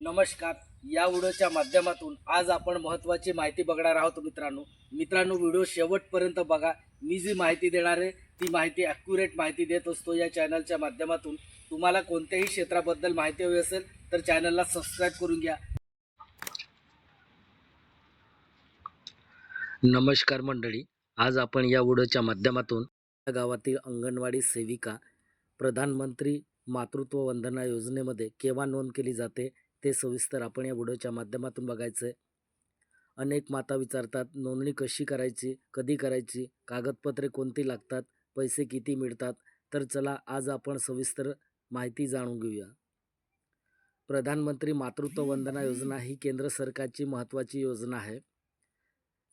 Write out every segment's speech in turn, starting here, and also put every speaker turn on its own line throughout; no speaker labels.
नमस्कार. या व्हिडिओच्या माध्यमातून आज आपण महत्त्वाची माहिती बघणार आहोत मित्रांनो. मित्रांनो व्हिडिओ शेवटपर्यंत बघा. मी जी माहिती देणार आहे ती माहिती ॲक्युरेट माहिती देत असतो या चॅनलच्या माध्यमातून. तुम्हाला कोणत्याही क्षेत्राबद्दल माहिती हवी असेल तर चॅनलला सबस्क्राईब करून घ्या. नमस्कार मंडळी. आज आपण या व्हिडिओच्या माध्यमातून या गावातील अंगणवाडी सेविका प्रधानमंत्री मातृत्व वंदना योजनेमध्ये केव्हा नोंद केली जाते ते सविस्तर आपण या व्हिडिओच्या माध्यमातून बघायचं आहे अनेक माता विचारतात नोंदणी कशी करायची कधी करायची कागदपत्रे कोणती लागतात पैसे किती मिळतात? तर चला आज आपण सविस्तर माहिती जाणून घेऊया. प्रधानमंत्री मातृत्व वंदना योजना ही केंद्र सरकारची महत्त्वाची योजना आहे.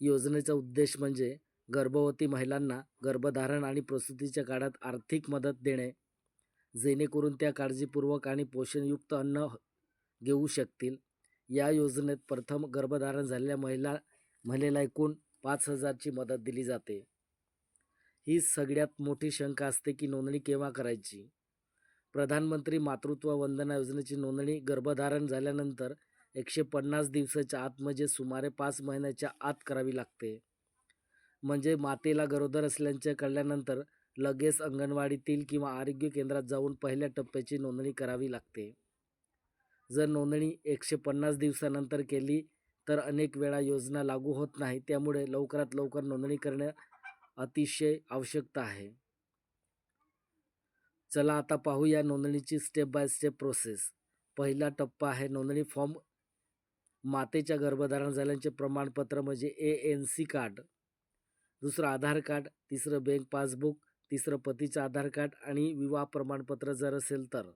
योजनेचा उद्देश म्हणजे गर्भवती महिलांना गर्भधारण आणि प्रसूतीच्या काळात आर्थिक मदत देणे जेणेकरून त्या काळजीपूर्वक आणि पोषणयुक्त अन्न घेऊ शकतील. या योजनेत प्रथम गर्भधारण झालेल्या महिला महिलेला एकूण पाच हजारची मदत दिली जाते. ही सगळ्यात मोठी शंका असते की नोंदणी केव्हा करायची? प्रधानमंत्री मातृत्व वंदना योजनेची नोंदणी गर्भधारण झाल्यानंतर एकशे पन्नास दिवसाच्या आत म्हणजे सुमारे पाच महिन्याच्या आत करावी लागते. म्हणजे मातेला गरोदर असल्याचे कळल्यानंतर लगेच अंगणवाडीतील किंवा आरोग्य केंद्रात जाऊन पहिल्या टप्प्याची नोंदणी करावी लागते. जर नोंदणी एकशे पन्नास दिवसानंतर केली तर अनेक वेळा योजना लागू होत नाही. त्यामुळे लवकरात लवकर नोंदणी करणे अतिशय आवश्यकता आहे. चला आता पाहूया नोंदणीची स्टेप बाय स्टेप प्रोसेस पहिला टप्पा आहे नोंदणी फॉर्म मातेच्या गर्भधारण झाल्याचे प्रमाणपत्र म्हणजे ए एन सी कार्ड दुसरं आधार कार्ड तिसरं बँक पासबुक तिसरं पतीचं आधार कार्ड आणि विवाह प्रमाणपत्र जर असेल तर.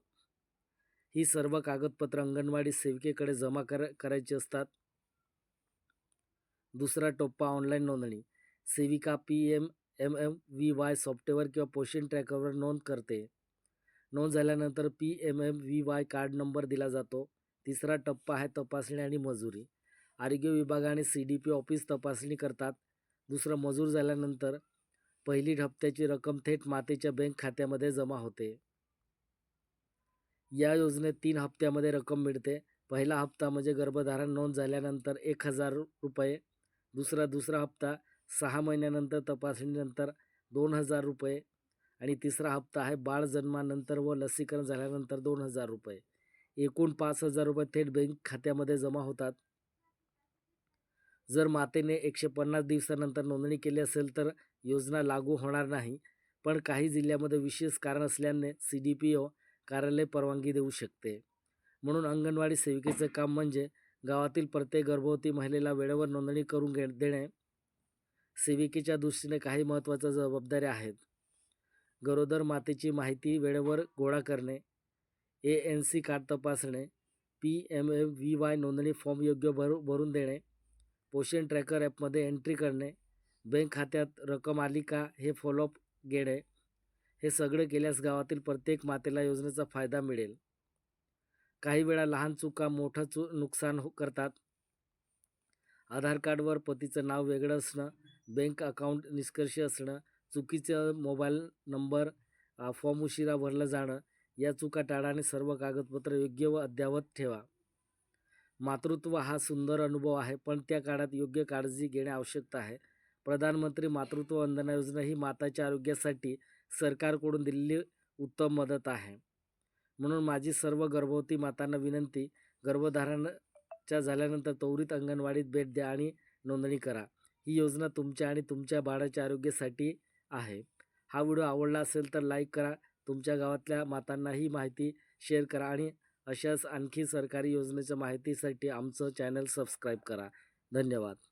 ही सर्व कागदपत्र अंगणवाडी सेविकेकडे जमा कर करायची असतात. दुसरा टप्पा ऑनलाईन नोंदणी. सेविका P M M M V Y software किंवा पोषण ट्रॅकरवर नोंद करते. नोंद झाल्यानंतर P M M V Y card number दिला जातो. तिसरा टप्पा आहे तपासणी आणि मजुरी. आरोग्य विभागाने सी डी पी ऑफिस तपासणी करतात. दुसरं मजूर झाल्यानंतर पहिली हप्त्याची रक्कम थेट मातेच्या बँक खात्यामध्ये जमा होते. या योजनेत तीन हप्त्यामध्ये रक्कम मिळते. पहिला हप्ता म्हणजे गर्भधारण नोंद झाल्यानंतर एक हजार रुपये दुसरा दुसरा हप्ता सहा महिन्यानंतर तपासणीनंतर दोन हजार रुपये आणि तिसरा हप्ता आहे बाळ जन्मानंतर व लसीकरण झाल्यानंतर दोन हजार रुपये. एकूण पाच हजार रुपये थेट बँक खात्यामध्ये जमा होतात. जर मातेने एकशे पन्नास दिवसानंतर नोंदणी केली असेल तर योजना लागू होणार नाही. पण काही जिल्ह्यामध्ये विशेष कारण असल्याने सी डी पी ओ कार्यालय परवानगी देऊ शकते. म्हणून अंगणवाडी सेविकेचं काम म्हणजे गावातील प्रत्येक गर्भवती महिलेला वेळेवर नोंदणी करून घे देणे. सेविकेच्या दृष्टीने काही महत्त्वाच्या जबाबदाऱ्या आहेत. गरोदर मातेची माहिती वेळेवर गोळा करणे. ए एन सी कार्ड तपासणे. P M M V Y नोंदणी फॉर्म योग्य भरू भरून देणे. पोषण ट्रॅकर ॲपमध्ये एंट्री करणे. बँक खात्यात रक्कम आली का हे फॉलोअप घेणे. हे सगळं केल्यास गावातील प्रत्येक मातेला योजनेचा फायदा मिळेल. काही वेळा लहान चुका मोठं चु नुकसान हो करतात. आधार कार्डवर पतीचं नाव वेगळं असणं बँक अकाउंट निष्कर्ष असणं चुकीचं मोबाईल नंबर फॉर्म उशिरा भरलं जाणं या चुका टाळाने सर्व कागदपत्र योग्य व अद्ययावत ठेवा. मातृत्व हा सुंदर अनुभव आहे पण त्या काळात योग्य काळजी घेणे आवश्यकता आहे. प्रधानमंत्री मातृत्व वंदना योजना ही माताच्या आरोग्यासाठी सरकारकडून दिलेली उत्तम मदत आहे. म्हणून माझी सर्व गर्भवती मातांना विनंती गर्भधारणच्या झाल्यानंतर त्वरित अंगणवाडीत भेट द्या आणि नोंदणी करा. ही योजना तुमच्या आणि तुमच्या बाळाच्या आरोग्यासाठी आहे. हा व्हिडिओ आवडला असेल तर लाईक करा तुमच्या गावातल्या मातांना ही माहिती शेअर करा आणि अशाच आणखी सरकारी योजनेच्या माहितीसाठी आमचं चॅनल सबस्क्राईब करा. धन्यवाद.